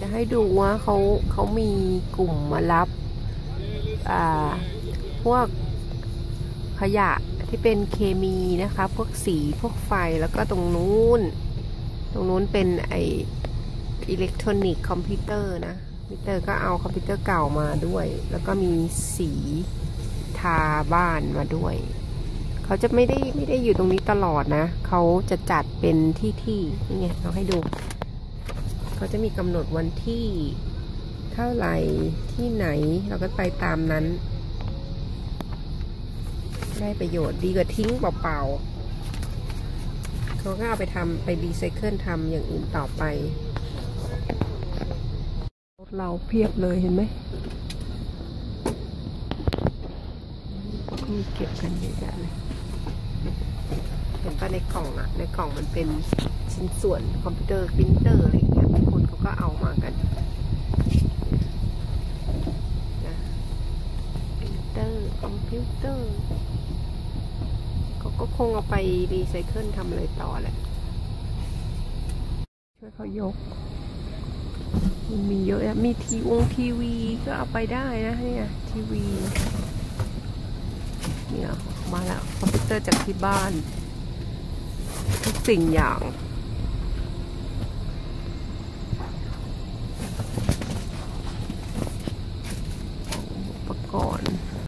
จะให้ดูว่าเขาเขามีกลุ่มมารับอ่าพวกขยะที่เป็นเคมีนะคะ พวกสีพวกไฟแล้วก็ตรงนู้น ตรงนู้นเป็นไออิเล็กทรอนิกส์คอมพิวเตอร์นะมิเตอร์ก็เอาคอมพิวเตอร์เก่ามาด้วย แล้วก็มีสีทาบ้านมาด้วย เขาจะไม่ได้ไม่ได้อยู่ตรงนี้ตลอดนะ เขาจะจัดเป็นที่ที่นี่ไงเราให้ดู เขาจะมีกำหนดวันที่เท่าไหร่ที่ไหนเราก็ไปตามนั้น ได้ประโยชน์ดีกว่าทิ้งเปล่าๆเขาก็เอาไปทำไปรีไซเคิลทำอย่างอื่นต่อไป รถเราเพียบเลยเห็นไหมก็มีเก็บกันเยอะแยะเลยเห็นปะในกล่องอะในกล่องมันเป็น ชิ้นส่วนคอมพิวเตอร์ปรินเตอร์อะไรอย่างเงี้ยคนเขาก็เอามากันนะปรินเตอร์คอมพิวเตอร์เขาก็คงเอาไปรีไซเคิลทำอะไรต่อแหละ ช่วยเขายก มันมีเยอะอะมีทีวงทีวีก็เอาไปได้นะเนี่ยทีวีเนี่ยมาแล้วคอมพิวเตอร์จากที่บ้าน ทุกสิ่งอย่าง